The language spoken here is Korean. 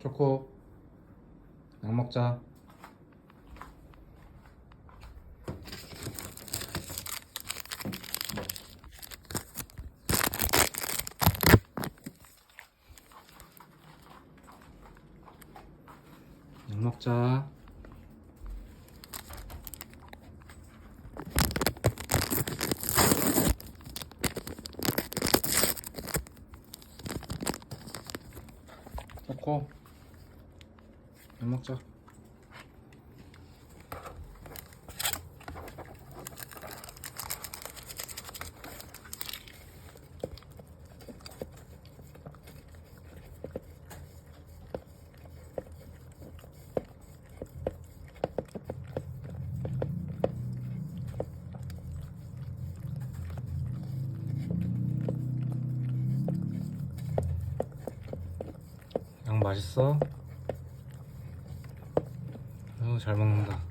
초코. 약 먹자. 약 먹자. 초코 약 먹자 양 맛있어? 어, 잘 먹는다